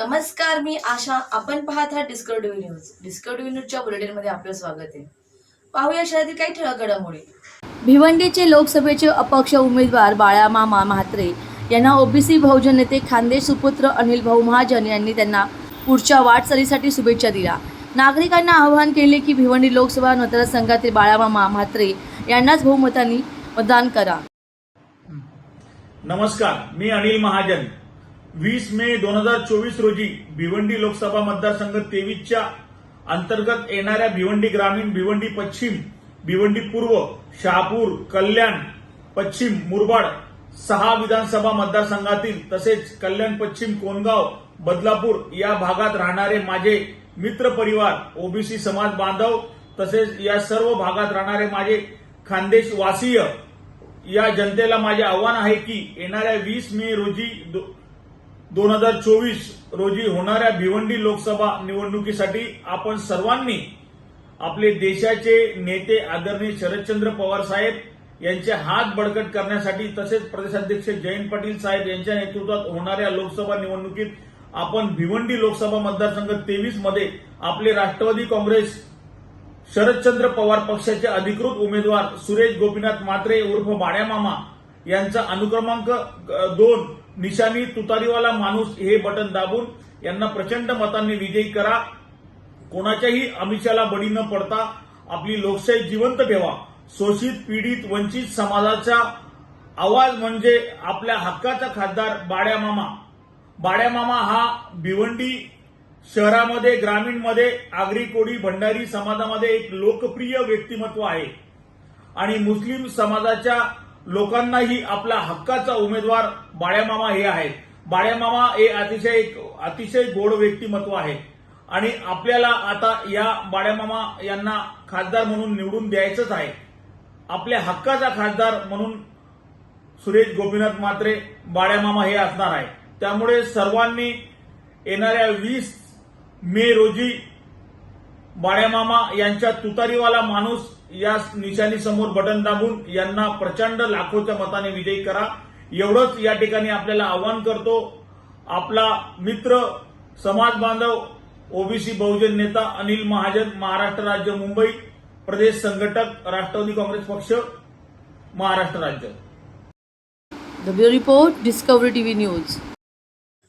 नमस्कार मी आशा. आपण पाहत आहात डिस्कवरी न्यूज डिस्कवरी न्यूजच्या बुलेटिनमध्ये आपलं स्वागत आहे. पाहूया शहरातील काही ठळक घडामोडी. भिवंडीचे लोकसभेचे अपक्ष उमेदवार बाळामामा म्हात्रे यांना ओबीसी बहुजन नेते खानदेश सुपुत्र अनिल भाऊ महाजन यांनी त्यांना पुढच्या वाटचालीसाठी शुभेच्छा दिल्या. नागरिकांना आवाहन केले की भिवंडी लोकसभा मतदारसंघातील बाळामामा म्हात्रे यांनाच बहुमतांनी मतदान करा. नमस्कार मी अनिल महाजन. वीस मे दोन हजार चोवीस रोजी भिवंडी लोकसभा मतदारसंघ तेवीसच्या अंतर्गत येणाऱ्या भिवंडी ग्रामीण भिवंडी पश्चिम भिवंडी पूर्व शहापूर कल्याण पश्चिम मुरबाड सहा विधानसभा मतदारसंघातील तसेच कल्याण पश्चिम कोणगाव बदलापूर या भागात राहणारे माझे मित्र परिवार ओबीसी समाज बांधव तसेच या सर्व भागात राहणारे माझे खानदेशवासीय या जनतेला माझे आव्हान आहे की येणाऱ्या वीस मे रोजी दोन हजार चोवीस रोजी होणाऱ्या भिवंडी लोकसभा निवडणुकीसाठी आपण सर्वांनी आपले देशाचे नेते आदरणीय शरदचंद्र पवार साहेब यांचे हात बळकट करण्यासाठी तसेच प्रदेशाध्यक्ष जयंत पाटील साहेब यांच्या नेतृत्वात होणाऱ्या लोकसभा निवडणुकीत आपण भिवंडी लोकसभा मतदारसंघ तेवीसमध्ये आपले राष्ट्रवादी काँग्रेस शरदचंद्र पवार पक्षाचे अधिकृत उमेदवार सुरेश गोपीनाथ मात्रे उर्फ बाड्यामामा यांचा अनुक्रमांक दोन निशानी तुतारीवाला माणूस हे बटन दाबून यांना प्रचंड मतांनी विजयी करा. कोणाच्याही अमिषाला बळी न पडता आपली लोकशाही जिवंत ठेवा. शोषित पीडित वंचित समाजाचा आवाज म्हणजे आपल्या हक्काचा खासदार बाड्यामामा बाड्यामामा हा भिवंडी शहरामध्ये ग्रामीणमध्ये आगरी कोळी भंडारी समाजामध्ये एक लोकप्रिय व्यक्तिमत्व आहे. आणि मुस्लिम समाजाच्या लोकांनाही आपला हक्काचा उमेदवार बाळ्यामामा हे आहेत. बाळ्यामामा हे अतिशय एक अतिशय गोड व्यक्तिमत्व आहे. आणि आपल्याला आता या बाळ्यामामा यांना खासदार म्हणून निवडून द्यायचंच आहे. आपल्या हक्काचा खासदार म्हणून सुरेश गोपीनाथ मात्रे बाळ्यामामा हे असणार आहे. त्यामुळे सर्वांनी येणाऱ्या वीस मे रोजी बाळ्यामामा यांच्या तुतारीवाला माणूस या निशाणी समोर बटन दाबून यांना प्रचंड लाखोच्या मताने विजयी करा. एवढंच या ठिकाणी आपल्याला आवाहन करतो. आपला मित्र समाज बांधव ओबीसी बहुजन नेता अनिल महाजन महाराष्ट्र राज्य मुंबई प्रदेश संघटक राष्ट्रवादी काँग्रेस पक्ष महाराष्ट्र राज्य. The bureau report Discovery TV news